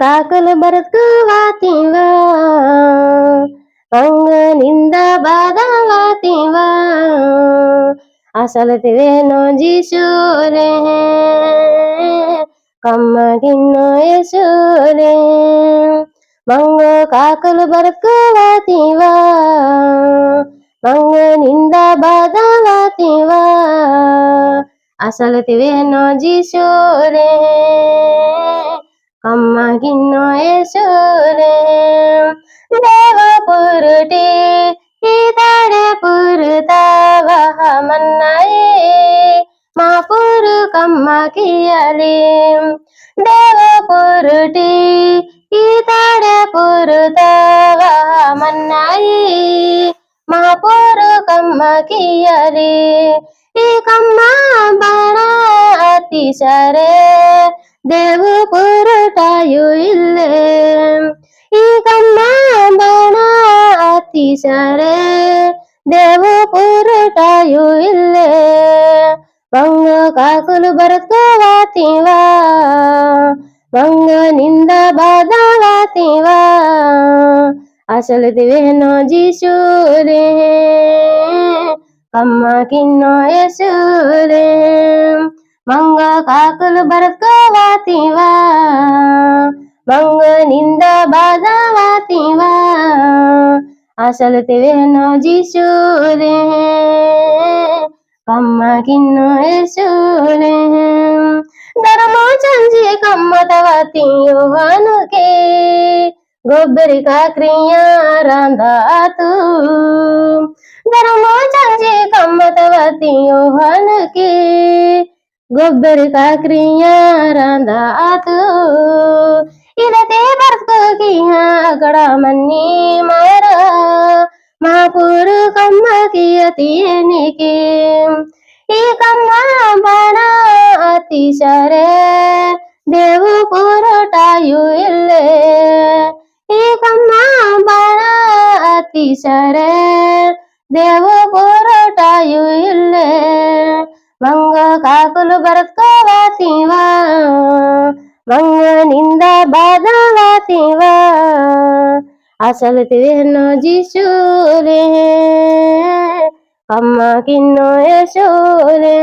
ಕಾಕಲು ಬರತ್ಕವಾತಿವ ಮಂಗ ನಿಂದ ಬಾದವಾತಿವ ಅಸಲತಿವೇನೋ ಜೀಶೂರೆ ಕಮ್ಮ ಗಿನ್ನೋ ಯಶೂರೆ ಮಂಗ ಕಾಕಲು ಬರತ್ಕವಾತಿವ ಮಂಗ ನಿಂದ ಬಾದವಾತಿವ ಅಸಲತಿವೇನೋ ಜೀಶೂರೆ కమ్మగిన్నో యేసురే దేవ పురుటి ఇతడే పురుతవహమన్నాయి మా పురు కమ్మకియలి దేవ పురుటి ఇతడే పురుతవహమన్నాయి మా పురు కమ్మకియలి ఈ కమ్మ బడా అతిశరే ದೇವ ಪುರಟಾಯು ಇಲ್ಲೇ ಈಗ ಮಾಂಬಣ ಅತಿಸರೆ ದೇವ ಪುರಟಾಯು ಇಲ್ಲೇ ಮಂಗ ಕಾಕಲು ಬರ್ತವಾತೀವ ಮಂಗ ನಿಂದ ಬಾದವಾತೀವ ಅಸಲು ದಿವೇನೋ ಜೀಸೂರೇ ಕಮ್ಮ ಕಿನ್ನೋ ಯಸೂರೇ ಮಂಗ ಕಾಕಲು ಬರತ್ಕ ಬಾಧವಾತಿವಾ ಮಂಗನಿಂದ ಬಾಧವಾತಿವಾ ಅಸಲುತ್ತಿವೆನೋ ಜೀಸೂರೆ ಕಮ್ಮಗಿನ್ನು ಯೇಸೂರೆ ಧರ್ಮ ಚಂಜಿ ಕಮ್ಮತವಾತಿಯೋಹನುಗೆ ಗೊಬ್ಬರಿ ಕಾಕ್ರಿಯ ರಂಧಾತು ಧರ್ಮ ಚಂಜಿ ಕಮ್ಮತವಾತಿಯೋಹನುಗೆ ಗೊಬ್ಬರ ಕಾಕ್ರಿಯಾರಂದ ಆತು ಇಲ್ಲದೆ ಬರ್ಕೋಕಿಯ ಗಡ ಮನ್ನಿ ಮಾರ ಮಹಾಪುರ ಕಮ್ಮ ಕಿಯತಿಯನಿಕೆ ಈ ಕಮ್ಮ ಬಣ ಅತಿಶರೆ ದೇವು ಪುರಟಾಯು ಇಲ್ಲೇ ಈ ಕಮ್ಮ ಬಣ ಅತಿಶರೆ ದೇವು ಪುರಟಾಯು ಇಲ್ಲೇ కాకులు కాకులు శివా? మంగ నింద బాధవా శివా? అసలు తివేనో జీసూరే అమ్మ కిన్నో యశూరే